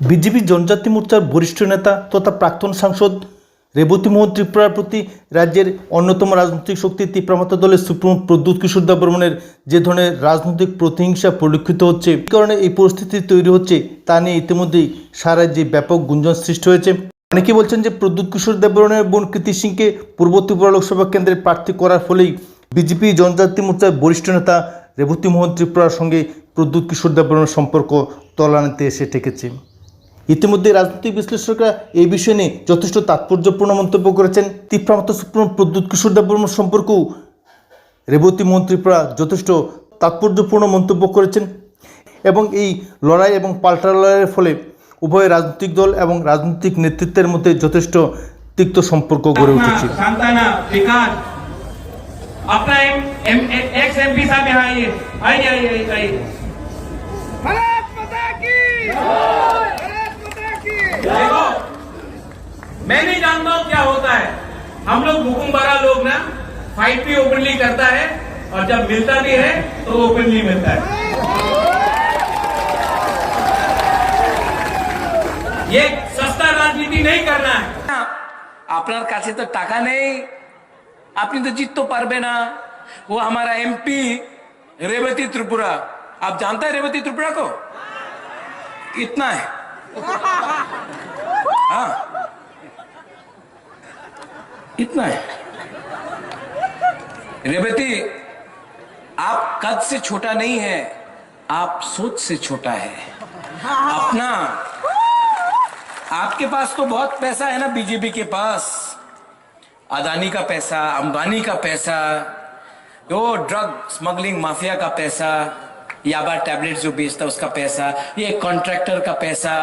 BJP জনজাতি মোর্চার বরিষ্ঠ নেতা তথা প্রাক্তন সাংসদ রেবতী মোহন ত্রিপুরার প্রতি রাজ্যের অন্যতম রাজনৈতিক শক্তি তীব্রমাত্রা দলের সুপ্রিমো প্রদ্যুৎ কিশোর দেববর্মনের যে ধরনের রাজনৈতিক প্রতিহিংসা পরিলক্ষিত হচ্ছে কারণে এই পরিস্থিতি তৈরি হচ্ছে তা নিয়ে ইতিমধ্যেই সারা রাজ্যে ব্যাপক গুঞ্জন সৃষ্টি হয়েছে। অনেকে বলছেন যে প্রদ্যুৎ কিশোর দেববর্মনের বোন কৃতি সিংকে পূর্ব ত্রিপুরা লোকসভা কেন্দ্রে প্রার্থী করার ফলেই বিজেপি জনজাতি মোর্চার বরিষ্ঠ নেতা রেবতী মোহন ত্রিপুরার সঙ্গে প্রদ্যুৎ কিশোর দেববর্মনের সম্পর্ক তলানিতে এসে ঠেকেছে। ইতিমধ্যে রাজনৈতিক বিশ্লেষকরা এই বিষয় নিয়ে যথেষ্ট তাৎপর্যপূর্ণ মন্তব্য করেছেন। তীব্রামত সুপ্রম প্রদ্যুৎ কিশোর দেববর্মা সম্পর্কেও রেবতী মন্ত্রীপ্রা যথেষ্ট তাৎপর্যপূর্ণ মন্তব্য করেছেন এবং এই লড়াই এবং পাল্টা লড়াইয়ের ফলে উভয় রাজনৈতিক দল এবং রাজনৈতিক নেতৃত্বের মধ্যে যথেষ্ট তিক্ত সম্পর্ক গড়ে উঠেছে। আপনার এক্স এমপি সাহেব আইয়ে আইয়ে আইয়ে। मैं नहीं जानता हूँ क्या होता है हम लोग हुकुम बड़ा लोग ना फाइट भी ओपनली करता है और जब मिलता भी है तो ओपनली मिलता है ये सस्ता राजनीति नहीं करना है আপনার কাছে তো টাকা নেই আপনি তো জিততে পারবে না वो हमारा एमपी रेवती त्रिपुरा आप जानते हैं रेवती त्रिपुरा को कितना है हाँ इतना है। रेवती आप कद से छोटा नहीं है, आप सोच से छोटा है। अपना। आपके पास तो बहुत पैसा है ना बीजेपी के पास। अदानी का पैसा, अंबानी का पैसा वो ड्रग स्मगलिंग माफिया का पैसा याबा टैबलेट जो बेचता उसका पैसा, ये कॉन्ट्रैक्टर का पैसा।